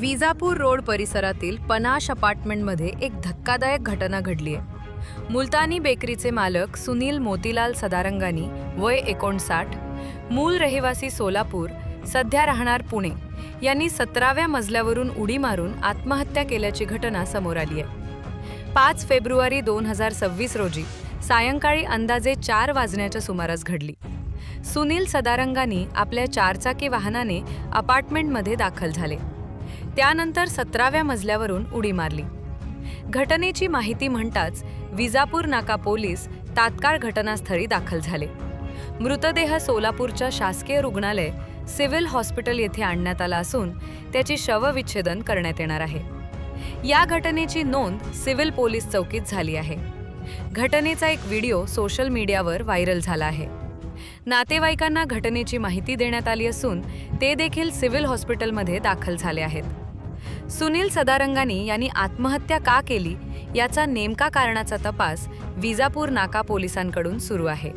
Vijapur road परिसरातील panache अपार्टमेंटमध्ये एक धक्कादायक घटना घडली आहे. मुलतानी बेकरीचे मालक सुनील मोतीलाल सदारंगानी वय एकोणसाठ मूल रहिवासी सोलापूर सध्या राहणार पुणे यांनी सतराव्या मजल्यावरून उडी मारून आत्महत्या केल्याची घटना समोर आली आहे. पाच फेब्रुवारी दोन हजार सव्वीस रोजी सायंकाळी अंदाजे चार वाजण्याच्या सुमारास घडली. सुनील सदारंगानी आपल्या चारचाकी वाहनाने अपार्टमेंटमध्ये दाखल झाले. त्यानंतर सतराव्या मजल्यावरून उडी मारली. घटनेची माहिती म्हणताच विजापूर नाका पोलीस तात्काळ घटनास्थळी दाखल झाले. मृतदेह सोलापूरच्या शासकीय रुग्णालय सिव्हिल हॉस्पिटल येथे आणण्यात आला असून त्याची शवविच्छेदन करण्यात येणार आहे. या घटनेची नोंद सिव्हिल पोलीस चौकीत झाली आहे. घटनेचा एक व्हिडिओ सोशल मीडियावर व्हायरल झाला आहे. नातेवाईकांना घटनेची माहिती देण्यात आली असून ते देखील सिव्हिल हॉस्पिटलमध्ये दाखल झाले आहेत. सुनील सदारंगानी यांनी आत्महत्या का केली? याचा नेमका कारणाचा तपास विजापूर नाका पोलिसांकडून सुरू आहे.